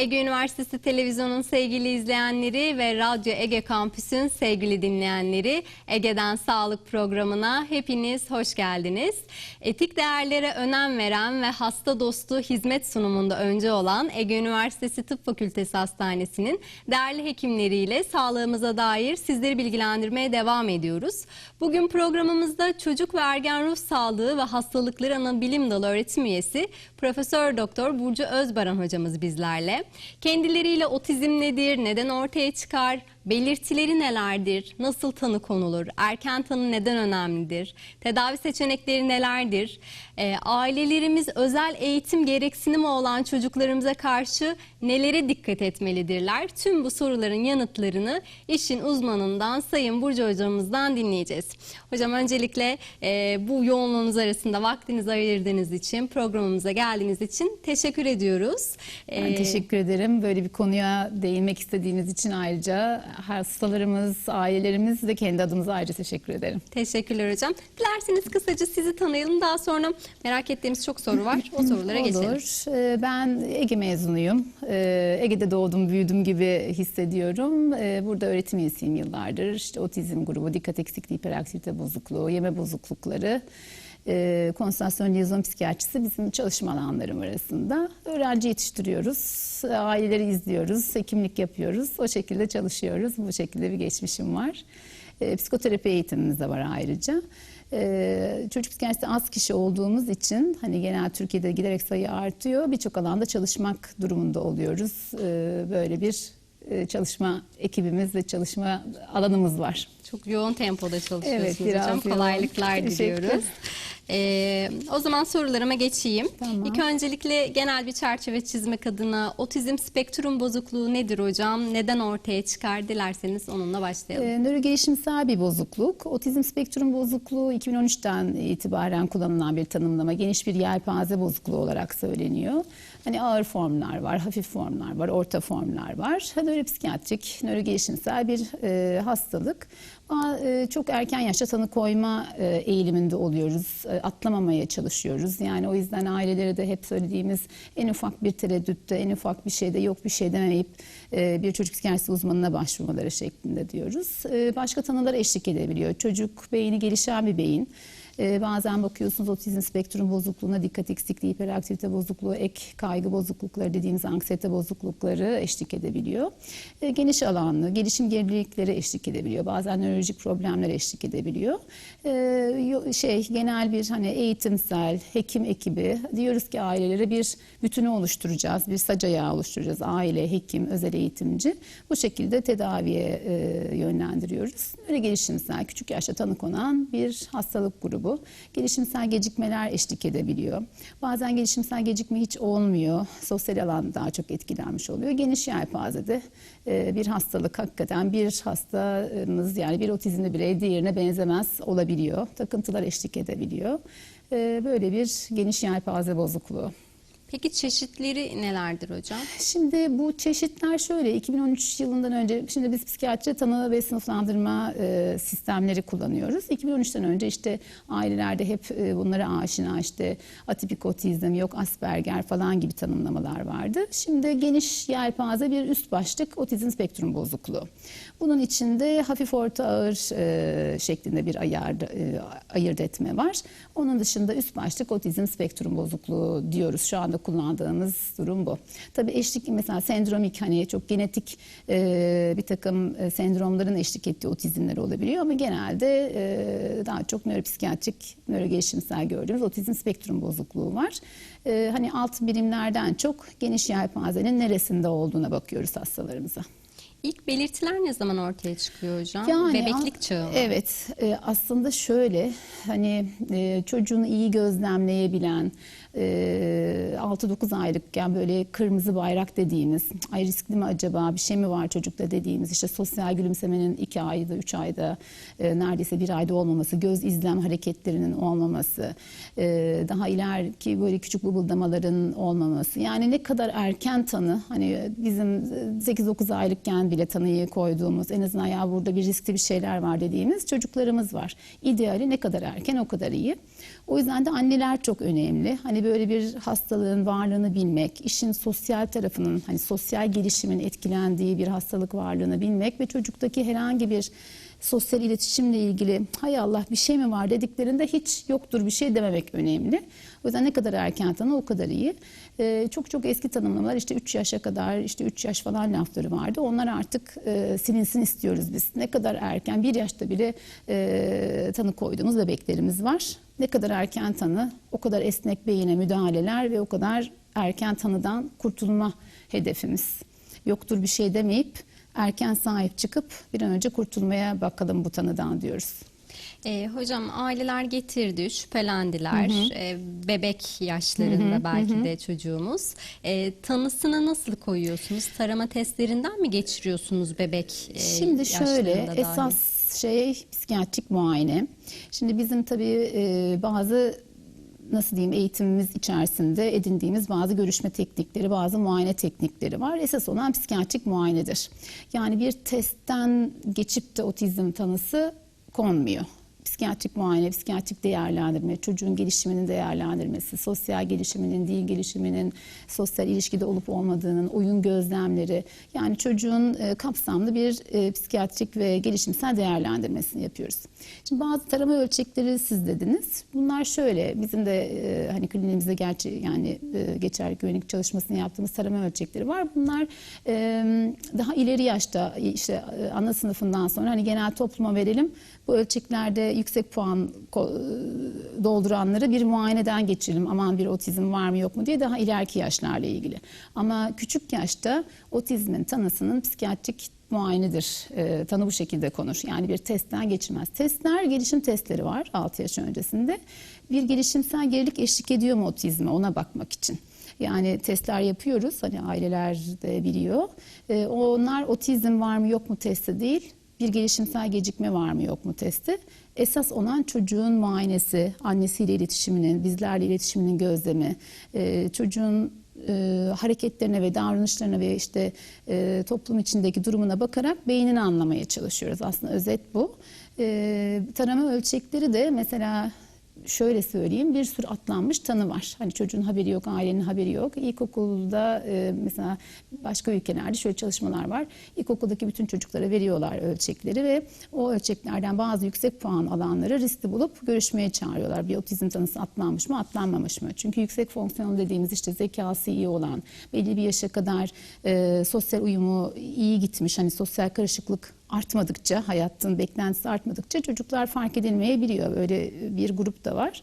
Ege Üniversitesi Televizyon'un sevgili izleyenleri ve Radyo Ege Kampüs'ün sevgili dinleyenleri Ege'den Sağlık programına hepiniz hoş geldiniz. Etik değerlere önem veren ve hasta dostu hizmet sunumunda önce olan Ege Üniversitesi Tıp Fakültesi Hastanesi'nin değerli hekimleriyle sağlığımıza dair sizleri bilgilendirmeye devam ediyoruz. Bugün programımızda çocuk ve ergen ruh sağlığı ve hastalıkları ana bilim dalı öğretim üyesi Profesör Doktor Burcu Özbaran hocamız bizlerle. Kendileriyle otizm nedir, neden ortaya çıkar, belirtileri nelerdir, nasıl tanı konulur, erken tanı neden önemlidir, tedavi seçenekleri nelerdir, Ee, ailelerimiz özel eğitim gereksinimi olan çocuklarımıza karşı nelere dikkat etmelidirler? Tüm bu soruların yanıtlarını işin uzmanından Sayın Burcu hocamızdan dinleyeceğiz. Hocam öncelikle e, bu yoğunluğunuz arasında vaktinizi ayırdığınız için, programımıza geldiğiniz için teşekkür ediyoruz. Ben Ee, teşekkür ederim. Böyle bir konuya değinmek istediğiniz için ayrıca hastalarımız, ailelerimiz ve kendi adımıza ayrıca teşekkür ederim. Teşekkürler hocam. Dilerseniz kısaca sizi tanıyalım. Daha sonra merak ettiğimiz çok soru var. O sorulara geçelim. Olur. Ee, Ben Ege mezunuyum. Ee, Ege'de doğdum, büyüdüm gibi hissediyorum. Ee, Burada öğretim üyesiyim yıllardır. İşte otizm grubu, dikkat eksikliği, hiperaktivite bozukluğu, yeme bozuklukları, e, konsantrasyon liyozom psikiyatrisi bizim çalışma alanlarım arasında. Öğrenci yetiştiriyoruz, aileleri izliyoruz, hekimlik yapıyoruz. O şekilde çalışıyoruz. Bu şekilde bir geçmişim var. E, psikoterapi eğitimimiz de var ayrıca. E, çocuk psikiyatrisi az kişi olduğumuz için hani genel Türkiye'de giderek sayı artıyor. Birçok alanda çalışmak durumunda oluyoruz. E, böyle bir e, çalışma ekibimiz ve çalışma alanımız var. Çok yoğun tempoda çalışıyorsunuz Evet, biraz hocam. yoğun. Kolaylıklar diliyoruz. Ee, o zaman sorularıma geçeyim. Tamam. İlk öncelikle genel bir çerçeve çizmek adına otizm spektrum bozukluğu nedir hocam? Neden ortaya çıkar? Dilerseniz onunla başlayalım. Ee, nörogelişimsel bir bozukluk. Otizm spektrum bozukluğu 2013'ten itibaren kullanılan bir tanımlama. Geniş bir yelpaze bozukluğu olarak söyleniyor. Hani ağır formlar var, hafif formlar var, orta formlar var. Nöropsikiyatrik, nörogelişimsel bir e, hastalık. E, çok erken yaşta tanı koyma e, eğiliminde oluyoruz. E, atlamamaya çalışıyoruz. Yani o yüzden ailelere de hep söylediğimiz en ufak bir tereddütte, en ufak bir şeyde yok bir şey demeyip bir çocuk psikiyatrisi uzmanına başvurmaları şeklinde diyoruz. Başka tanılar eşlik edebiliyor. Çocuk beyni gelişen bir beyin. Ee, bazen bakıyorsunuz otizm spektrum bozukluğuna dikkat eksikliği, hiperaktivite bozukluğu, ek kaygı bozuklukları dediğimiz anksiyete bozuklukları eşlik edebiliyor. Ee, geniş alanlı, gelişim gerilikleri eşlik edebiliyor. Bazen nörolojik problemler eşlik edebiliyor. Ee, şey genel bir hani eğitimsel hekim ekibi diyoruz ki ailelere bir bütünü oluşturacağız, bir sac ayağı oluşturacağız. Aile, hekim, özel eğitimci. Bu şekilde tedaviye e, yönlendiriyoruz. Böyle gelişimsel, küçük yaşta tanı konan bir hastalık grubu. Gelişimsel gecikmeler eşlik edebiliyor. Bazen gelişimsel gecikme hiç olmuyor. Sosyal alan daha çok etkilenmiş oluyor. Geniş yelpazede e, bir hastalık hakikaten bir hastamız yani bir otizmli birey diğerine benzemez olabiliyor. Takıntılar eşlik edebiliyor. E, Böyle bir geniş yelpaze bozukluğu. Peki çeşitleri nelerdir hocam? Şimdi bu çeşitler şöyle 2013 yılından önce şimdi biz psikiyatri tanı ve sınıflandırma e, sistemleri kullanıyoruz. 2013'ten önce işte ailelerde hep e, bunlara aşina işte atipik otizm yok Asperger falan gibi tanımlamalar vardı. Şimdi geniş yelpaze bir üst başlık otizm spektrum bozukluğu. Bunun içinde hafif orta ağır e, şeklinde bir ayar, e, ayırt etme var. Onun dışında üst başlık otizm spektrum bozukluğu diyoruz. Şu anda kullandığımız durum bu. Tabii eşlik mesela sendromik hani çok genetik e, bir takım e, sendromların eşlik ettiği otizmler olabiliyor ama genelde e, daha çok nöropsikiyatrik, nörogelişimsel gördüğümüz otizm spektrum bozukluğu var. E, hani alt birimlerden çok geniş yelpazenin neresinde olduğuna bakıyoruz hastalarımıza. İlk belirtiler ne zaman ortaya çıkıyor hocam? Yani Bebeklik çağı mı? Evet, e, aslında şöyle hani e, çocuğunu iyi gözlemleyebilen e, 6-9 aylıkken böyle kırmızı bayrak dediğimiz ay riskli mi acaba bir şey mi var çocukta dediğimiz işte sosyal gülümsemenin 2 ayda 3 ayda e, neredeyse bir ayda olmaması, göz izlem hareketlerinin olmaması, e, daha ileriki böyle küçük bıbıldamaların olmaması. Yani ne kadar erken tanı hani bizim 8-9 aylıkken bile tanıyı koyduğumuz en azından ya burada bir riskli bir şeyler var dediğimiz çocuklarımız var. İdeali ne kadar erken o kadar iyi. O yüzden de anneler çok önemli. Hani böyle bir hastalığın varlığını bilmek, işin sosyal tarafının hani sosyal gelişimin etkilendiği bir hastalık varlığını bilmek ve çocuktaki herhangi bir sosyal iletişimle ilgili hay Allah bir şey mi var dediklerinde hiç yoktur bir şey dememek önemli. O yüzden ne kadar erken tanı o kadar iyi. Ee, çok çok eski tanımlamalar işte 3 yaşa kadar işte 3 yaş falan lafları vardı. Onlar artık e, silinsin istiyoruz biz. Ne kadar erken bir yaşta bile e, tanı koyduğumuz bebeklerimiz var. Ne kadar erken tanı o kadar esnek beyine müdahaleler ve o kadar erken tanıdan kurtulma hedefimiz. Yoktur bir şey demeyip erken sahip çıkıp bir an önce kurtulmaya bakalım bu tanıdan diyoruz. E, hocam aileler getirdi, şüphelendiler. E, bebek yaşlarında belki de çocuğumuz. E, tanısını nasıl koyuyorsunuz? Tarama testlerinden mi geçiriyorsunuz bebek e, Şimdi şöyle dahi? esas şey psikiyatrik muayene. Şimdi bizim tabii e, bazı nasıl diyeyim eğitimimiz içerisinde edindiğimiz bazı görüşme teknikleri, bazı muayene teknikleri var. Esas olan psikiyatrik muayenedir. Yani bir testten geçip de otizm tanısı konmuyor. Psikiyatrik muayene, psikiyatrik değerlendirme, çocuğun gelişiminin değerlendirmesi, sosyal gelişiminin, dil gelişiminin, sosyal ilişkide olup olmadığının, oyun gözlemleri. Yani çocuğun e, kapsamlı bir e, psikiyatrik ve gelişimsel değerlendirmesini yapıyoruz. Şimdi bazı tarama ölçekleri siz dediniz. Bunlar şöyle, bizim de e, hani kliniğimizde gerçi yani geçer güvenlik çalışmasını yaptığımız tarama ölçekleri var. Bunlar daha ileri yaşta işte ana sınıfından sonra hani genel topluma verelim. Bu ölçeklerde yüksek puan ko- e, dolduranları bir muayeneden geçirelim. Aman bir otizm var mı yok mu diye daha ileriki yaşlarla ilgili. Ama küçük yaşta otizmin tanısının psikiyatrik muayenedir. E, tanı bu şekilde konur. Yani bir testten geçilmez. Testler, gelişim testleri var 6 yaş öncesinde. Bir gelişimsel gerilik eşlik ediyor mu otizme ona bakmak için. Yani testler yapıyoruz. Hani aileler de biliyor. E, onlar otizm var mı yok mu testi değil. Bir gelişimsel gecikme var mı yok mu testi. Esas olan çocuğun muayenesi, annesiyle iletişiminin, bizlerle iletişiminin gözlemi, e, çocuğun e, hareketlerine ve davranışlarına ve işte e, toplum içindeki durumuna bakarak beynini anlamaya çalışıyoruz. Aslında özet bu. E, tarama ölçekleri de mesela şöyle söyleyeyim bir sürü atlanmış tanı var. Hani çocuğun haberi yok, ailenin haberi yok. İlkokulda e, mesela başka ülkelerde şöyle çalışmalar var. İlkokuldaki bütün çocuklara veriyorlar ölçekleri ve o ölçeklerden bazı yüksek puan alanları riskli bulup görüşmeye çağırıyorlar. Bir otizm tanısı atlanmış mı, atlanmamış mı? Çünkü yüksek fonksiyon dediğimiz işte zekası iyi olan, belli bir yaşa kadar e, sosyal uyumu iyi gitmiş, hani sosyal karışıklık artmadıkça, hayatın beklentisi artmadıkça çocuklar fark edilmeyebiliyor. Böyle bir grup da var.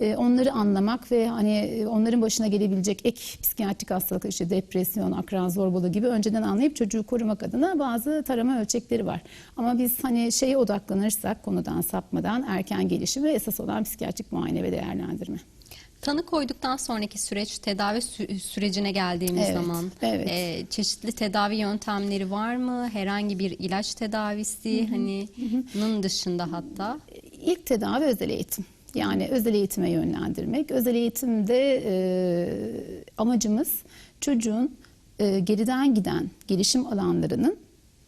Ee, Onları anlamak ve hani onların başına gelebilecek ek psikiyatrik hastalık işte depresyon, akran zorbalığı gibi önceden anlayıp çocuğu korumak adına bazı tarama ölçekleri var. Ama biz hani şeye odaklanırsak konudan sapmadan erken gelişim ve esas olan psikiyatrik muayene ve değerlendirme. Tanı koyduktan sonraki süreç tedavi sü- sürecine geldiğimiz Evet, zaman evet. e, çeşitli tedavi yöntemleri var mı? Herhangi bir ilaç tedavisi hani bunun dışında hatta İlk tedavi özel eğitim. Yani özel eğitime yönlendirmek. Özel eğitimde e, amacımız çocuğun e, geriden giden gelişim alanlarının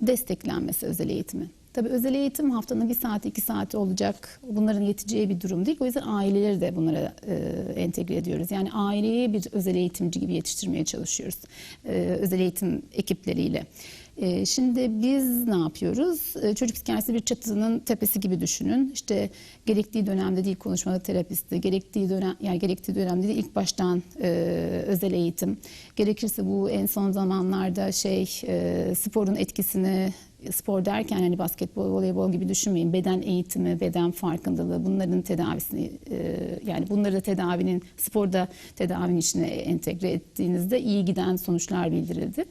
desteklenmesi özel eğitimin. Tabii özel eğitim haftanın bir saat iki saat olacak. Bunların yeteceği bir durum değil. O yüzden aileleri de bunlara e, entegre ediyoruz. Yani aileyi bir özel eğitimci gibi yetiştirmeye çalışıyoruz. E, özel eğitim ekipleriyle. E, Şimdi biz ne yapıyoruz? E, Çocuk psikiyatrisi bir çatının tepesi gibi düşünün. İşte gerektiği dönemde değil konuşmada terapisti, gerektiği dönem yani gerektiği dönemde değil ilk baştan e, özel eğitim. Gerekirse bu en son zamanlarda şey e, sporun etkisini spor derken hani basketbol, voleybol gibi düşünmeyin. Beden eğitimi, beden farkındalığı bunların tedavisini e, yani bunları da tedavinin sporda tedavinin içine entegre ettiğinizde iyi giden sonuçlar bildirildi.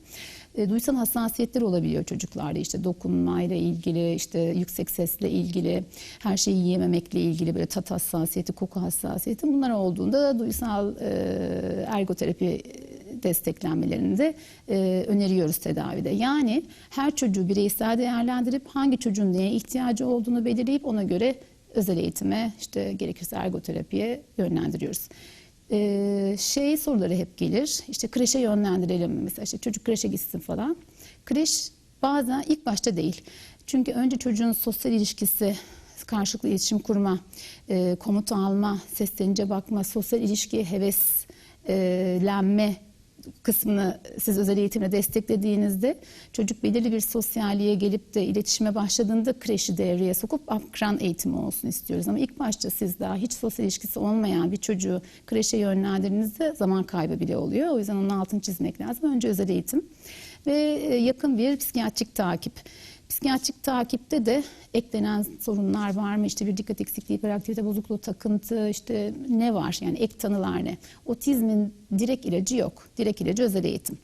E, duysal hassasiyetler olabiliyor çocuklarda işte dokunmayla ilgili işte yüksek sesle ilgili her şeyi yiyememekle ilgili böyle tat hassasiyeti koku hassasiyeti bunlar olduğunda duysal e, ergoterapi desteklenmelerini de e, öneriyoruz tedavide. Yani her çocuğu bireysel değerlendirip hangi çocuğun neye ihtiyacı olduğunu belirleyip ona göre özel eğitime işte gerekirse ergoterapiye yönlendiriyoruz. Ee, şey soruları hep gelir. İşte kreşe yönlendirelim mesela işte çocuk kreşe gitsin falan. Kreş bazen ilk başta değil. Çünkü önce çocuğun sosyal ilişkisi karşılıklı iletişim kurma, e, komut alma, seslenince bakma, sosyal ilişki, heveslenme kısmını siz özel eğitimle desteklediğinizde çocuk belirli bir sosyalliğe gelip de iletişime başladığında kreşi devreye sokup akran eğitimi olsun istiyoruz. Ama ilk başta siz daha hiç sosyal ilişkisi olmayan bir çocuğu kreşe yönlendirdiğinizde zaman kaybı bile oluyor. O yüzden onun altını çizmek lazım. Önce özel eğitim ve e, yakın bir psikiyatrik takip. Psikiyatrik takipte de eklenen sorunlar var mı? İşte bir dikkat eksikliği, hiperaktivite bozukluğu, takıntı, işte ne var? Yani ek tanılar ne? Otizmin direkt ilacı yok. Direkt ilacı özel eğitim.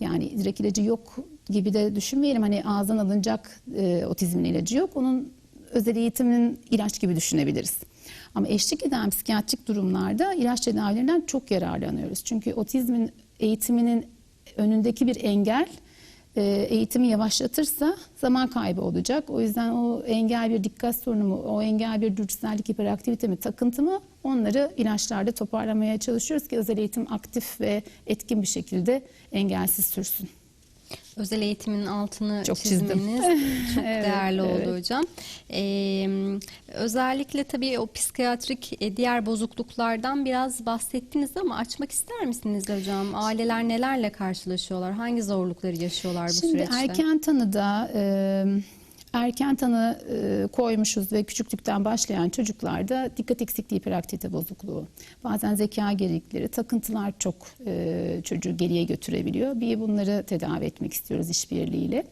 Yani direkt ilacı yok gibi de düşünmeyelim. Hani ağızdan alınacak e, otizmin ilacı yok. Onun özel eğitimin ilaç gibi düşünebiliriz. Ama eşlik eden psikiyatrik durumlarda ilaç tedavilerinden çok yararlanıyoruz. Çünkü otizmin eğitiminin önündeki bir engel eğitimi yavaşlatırsa zaman kaybı olacak. O yüzden o engel bir dikkat sorunu mu, o engel bir dürtüsellik, hiperaktivite mi, takıntı mı onları ilaçlarda toparlamaya çalışıyoruz ki özel eğitim aktif ve etkin bir şekilde engelsiz sürsün. Özel eğitimin altını Çok çizdim. çizmeniz çok Evet, değerli oldu evet. hocam. Ee, özellikle tabii o psikiyatrik e, diğer bozukluklardan biraz bahsettiniz ama açmak ister misiniz hocam? Aileler nelerle karşılaşıyorlar? Hangi zorlukları yaşıyorlar bu Şimdi süreçte? erken tanıda e, erken tanı e, koymuşuz ve küçüklükten başlayan çocuklarda dikkat eksikliği, hiperaktivite bozukluğu, bazen zeka gerilikleri, takıntılar çok e, çocuğu geriye götürebiliyor. Bir bunları tedavi etmek istiyoruz işbirliğiyle.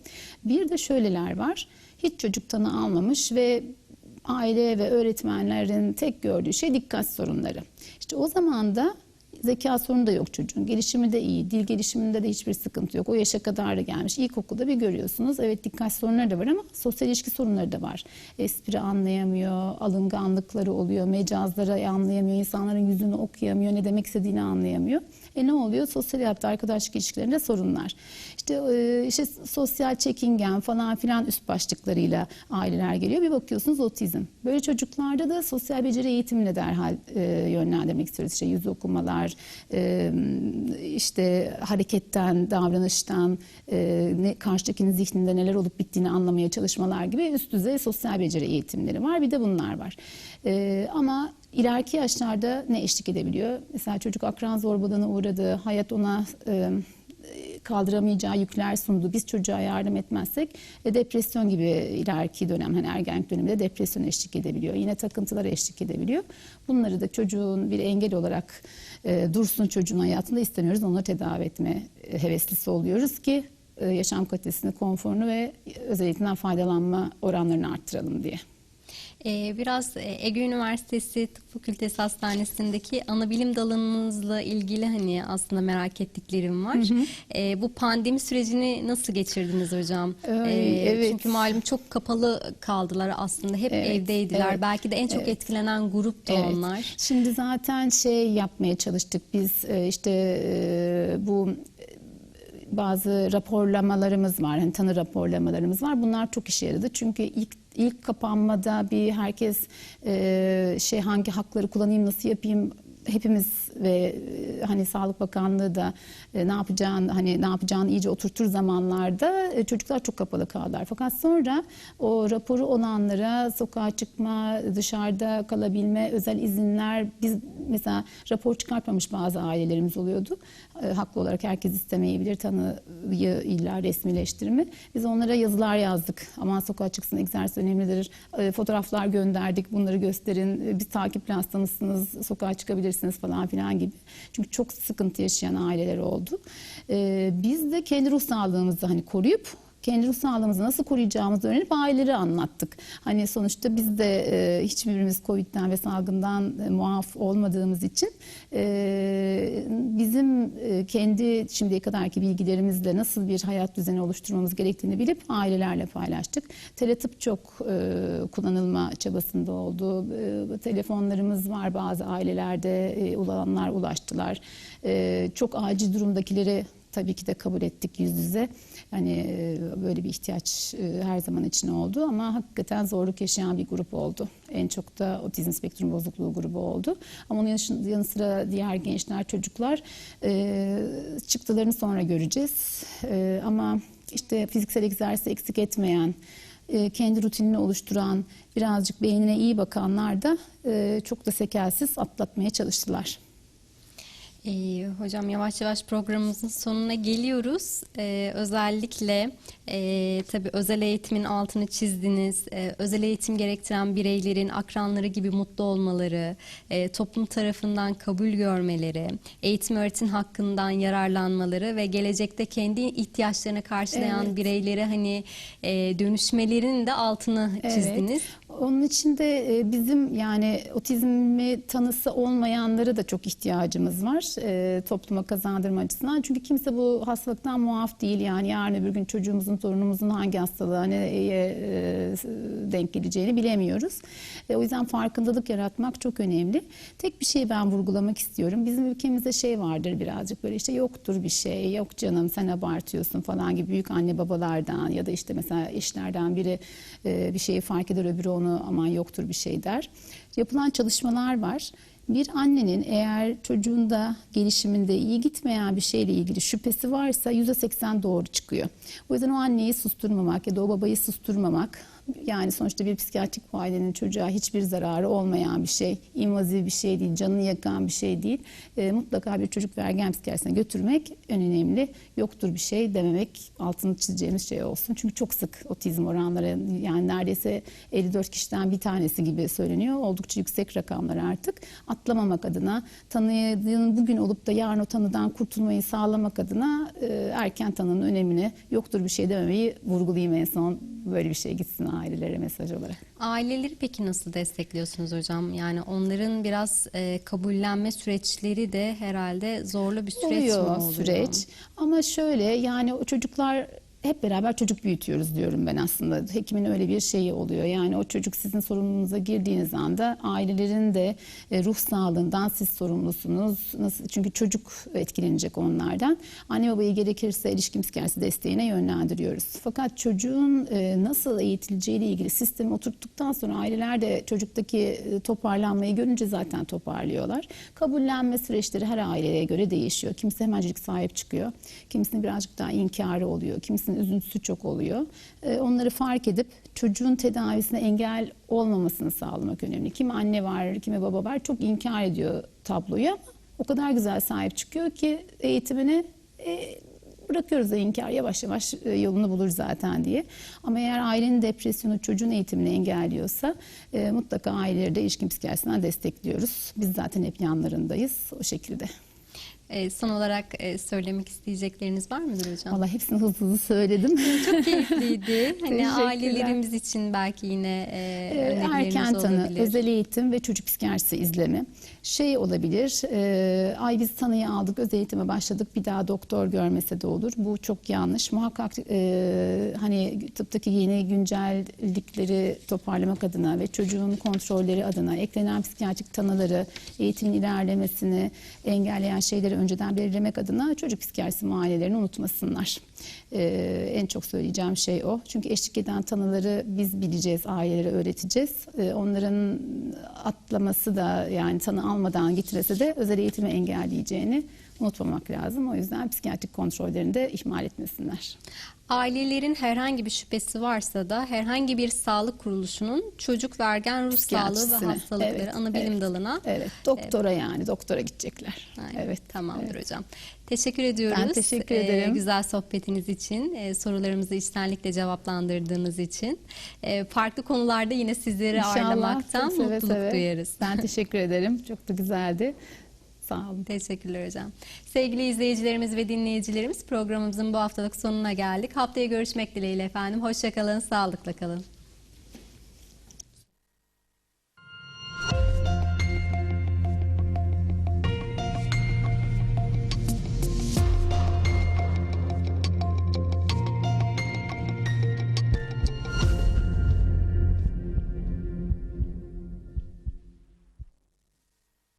Bir de şöyleler var. Hiç çocuk tanı almamış ve aile ve öğretmenlerin tek gördüğü şey dikkat sorunları. İşte o zaman da Zeka sorunu da yok çocuğun. Gelişimi de iyi. Dil gelişiminde de hiçbir sıkıntı yok. O yaşa kadar da gelmiş. İlkokulda bir görüyorsunuz. Evet dikkat sorunları da var ama sosyal ilişki sorunları da var. Espri anlayamıyor, alınganlıkları oluyor, mecazları anlayamıyor, insanların yüzünü okuyamıyor, ne demek istediğini anlayamıyor. E ne oluyor? Sosyal hayatta, arkadaşlık ilişkilerinde sorunlar. İşte, e, işte sosyal çekingen falan filan üst başlıklarıyla aileler geliyor. Bir bakıyorsunuz otizm. Böyle çocuklarda da sosyal beceri eğitimine derhal e, yönlendirmek istiyoruz. İşte yüz okumalar, e, işte hareketten, davranıştan, e, ne, karşıdakinin zihninde neler olup bittiğini anlamaya çalışmalar gibi üst düzey sosyal beceri eğitimleri var. Bir de bunlar var. E, ama ileriki yaşlarda ne eşlik edebiliyor? Mesela çocuk akran zorbalığına uğradı, hayat ona e, kaldıramayacağı yükler sundu. Biz çocuğa yardım etmezsek e, depresyon gibi ileriki dönem hani ergenlik döneminde depresyon eşlik edebiliyor. Yine takıntılar eşlik edebiliyor. Bunları da çocuğun bir engel olarak e, dursun çocuğun hayatında istemiyoruz. Onları tedavi etme e, heveslisi oluyoruz ki e, yaşam kalitesini, konforunu ve özel eğitimden faydalanma oranlarını arttıralım diye. Ee, biraz e, Ege Üniversitesi Tıp Fakültesi Hastanesi'ndeki ana bilim dalınızla ilgili hani aslında merak ettiklerim var. Ee, bu pandemi sürecini nasıl geçirdiniz hocam? Ay, Ee, evet. Çünkü malum çok kapalı kaldılar aslında. Hep Evet, evdeydiler. evet, Belki de en çok evet. etkilenen grup da Evet. onlar. Şimdi zaten şey yapmaya çalıştık biz e, işte e, bu bazı raporlamalarımız var. Hani tanı raporlamalarımız var. Bunlar çok işe yaradı. Çünkü ilk ilk kapanmada bir herkes e, şey hangi hakları kullanayım, nasıl yapayım hepimiz ve e, hani Sağlık Bakanlığı da e, ne yapacağını hani ne yapacağını iyice oturtur zamanlarda e, çocuklar çok kapalı kaldılar. Fakat sonra o raporu olanlara sokağa çıkma, dışarıda kalabilme, özel izinler biz mesela rapor çıkartmamış bazı ailelerimiz oluyordu. E, haklı olarak herkes istemeyebilir tanıyı illa resmileştirme. Biz onlara yazılar yazdık. Aman sokağa çıksın egzersiz önemlidir. E, fotoğraflar gönderdik. Bunları gösterin. E, biz takiple hastanızsınız. Sokağa çıkabilirsiniz falan filan gibi. Çünkü çok sıkıntı yaşayan aileler oldu. E, biz de kendi ruh sağlığımızı hani koruyup kendi ruh sağlığımızı nasıl koruyacağımızı öğrenip ailelere anlattık. Hani sonuçta biz de e, hiçbirimiz Covid'den ve salgından e, muaf olmadığımız için e, bizim e, kendi şimdiye kadarki bilgilerimizle nasıl bir hayat düzeni oluşturmamız gerektiğini bilip ailelerle paylaştık. Teletıp çok e, kullanılma çabasında oldu. E, telefonlarımız var bazı ailelerde e, ulanlar ulaştılar. E, çok acil durumdakileri tabii ki de kabul ettik yüz yüze. Yani e, böyle bir ihtiyaç e, her zaman için oldu ama hakikaten zorluk yaşayan bir grup oldu. En çok da otizm spektrum bozukluğu grubu oldu. Ama onun yanı- sıra diğer gençler, çocuklar e, çıktılarını sonra göreceğiz. Ama işte fiziksel egzersizi eksik etmeyen, kendi rutinini oluşturan, birazcık beynine iyi bakanlar da çok da sekelsiz atlatmaya çalıştılar. Ee, hocam yavaş yavaş programımızın sonuna geliyoruz. Ee, özellikle e, tabii özel eğitimin altını çizdiniz. Ee, özel eğitim gerektiren bireylerin akranları gibi mutlu olmaları, e, toplum tarafından kabul görmeleri, eğitim öğretim hakkından yararlanmaları ve gelecekte kendi ihtiyaçlarını karşılayan Evet. bireylere hani e, dönüşmelerinin de altını çizdiniz. Onun için de e, bizim yani otizmi tanısı olmayanlara da çok ihtiyacımız var e, topluma kazandırma açısından. Çünkü kimse bu hastalıktan muaf değil. Yani yarın öbür gün çocuğumuzun, torunumuzun hangi hastalığa neye e, denk geleceğini bilemiyoruz. E, o yüzden farkındalık yaratmak çok önemli. Tek bir şeyi ben vurgulamak istiyorum. Bizim ülkemizde şey vardır birazcık böyle işte yoktur bir şey, yok canım sen abartıyorsun falan gibi büyük anne babalardan ya da işte mesela eşlerden biri e, bir şeyi fark eder öbürü onu aman yoktur bir şey der. Yapılan çalışmalar var. Bir annenin eğer çocuğunda gelişiminde iyi gitmeyen bir şeyle ilgili şüphesi varsa %80 doğru çıkıyor. O yüzden o anneyi susturmamak ya da o babayı susturmamak yani sonuçta bir psikiyatrik ailenin çocuğa hiçbir zararı olmayan bir şey, invaziv bir şey değil, canını yakan bir şey değil. E, mutlaka bir çocuk vergen psikiyatrisine götürmek en önemli. Yoktur bir şey dememek altını çizeceğimiz şey olsun. Çünkü çok sık otizm oranları yani neredeyse 54 kişiden bir tanesi gibi söyleniyor. Oldukça yüksek rakamlar artık. Atlamamak adına, tanıdığın bugün olup da yarın o tanıdan kurtulmayı sağlamak adına e, erken tanının önemini yoktur bir şey dememeyi vurgulayayım en son böyle bir şey gitsin ailelere mesaj olarak. Aileleri peki nasıl destekliyorsunuz hocam? Yani onların biraz e, kabullenme süreçleri de herhalde zorlu bir süreç mi oluyor oluyor? süreç. Ama şöyle yani o çocuklar hep beraber çocuk büyütüyoruz diyorum ben aslında. Hekimin öyle bir şeyi oluyor. Yani o çocuk sizin sorumluluğunuza girdiğiniz anda ailelerin de e, ruh sağlığından siz sorumlusunuz. Nasıl? Çünkü çocuk etkilenecek onlardan. Anne babayı gerekirse ilişkin psikiyatrisi desteğine yönlendiriyoruz. Fakat çocuğun e, nasıl eğitileceğiyle ilgili sistemi oturttuktan sonra aileler de çocuktaki e, toparlanmayı görünce zaten toparlıyorlar. Kabullenme süreçleri her aileye göre değişiyor. Kimisi hemencik sahip çıkıyor. Kimisinin birazcık daha inkarı oluyor. Kimisinin üzüntüsü çok oluyor. E, Onları fark edip çocuğun tedavisine engel olmamasını sağlamak önemli. Kimi anne var, kimi baba var çok inkar ediyor tabloyu ama o kadar güzel sahip çıkıyor ki eğitimine e, bırakıyoruz da inkar yavaş yavaş e, yolunu bulur zaten diye. Ama eğer ailenin depresyonu çocuğun eğitimini engelliyorsa e, mutlaka aileleri de ilişkin psikiyatrisinden destekliyoruz. Biz zaten hep yanlarındayız o şekilde. E, son olarak e, söylemek isteyecekleriniz var mıdır hocam? Vallahi hepsini hızlı hızlı söyledim. Çok keyifliydi. Hani ailelerimiz için belki yine e, Ee, erken tanı, olabilir. özel eğitim ve çocuk psikiyatrisi izlemi. Şey olabilir, e, ay biz tanıyı aldık, özel eğitime başladık, bir daha doktor görmese de olur. Bu çok yanlış. Muhakkak e, hani tıptaki yeni güncellikleri toparlamak adına ve çocuğun kontrolleri adına eklenen psikiyatrik tanıları, eğitimin ilerlemesini engelleyen şeyleri önceden belirlemek adına çocuk psikiyatrisi muayenelerini unutmasınlar. E, en çok söyleyeceğim şey o. Çünkü eşlik eden tanıları biz bileceğiz, ailelere öğreteceğiz. E, onların atlaması da yani tanı almadan getirese de özel eğitimi engelleyeceğini unutmamak lazım. O yüzden psikiyatrik kontrollerini de ihmal etmesinler. Ailelerin herhangi bir şüphesi varsa da herhangi bir sağlık kuruluşunun çocuk vergen ruh sağlığı ve hastalıkları Evet, ana bilim evet. dalına Evet, doktora yani doktora gidecekler. Aynen, Evet. Tamamdır evet. hocam. Teşekkür ediyoruz. Ben teşekkür Ee, ederim. güzel sohbetiniz için, e, sorularımızı içtenlikle cevaplandırdığınız için. E, farklı konularda yine sizleri ağırlamaktan çok seve mutluluk seve. duyarız. Ben teşekkür ederim. Çok da güzeldi. Sağ olun. Teşekkürler hocam. Sevgili izleyicilerimiz ve dinleyicilerimiz programımızın bu haftalık sonuna geldik. Haftaya görüşmek dileğiyle efendim. Hoşçakalın, sağlıkla kalın.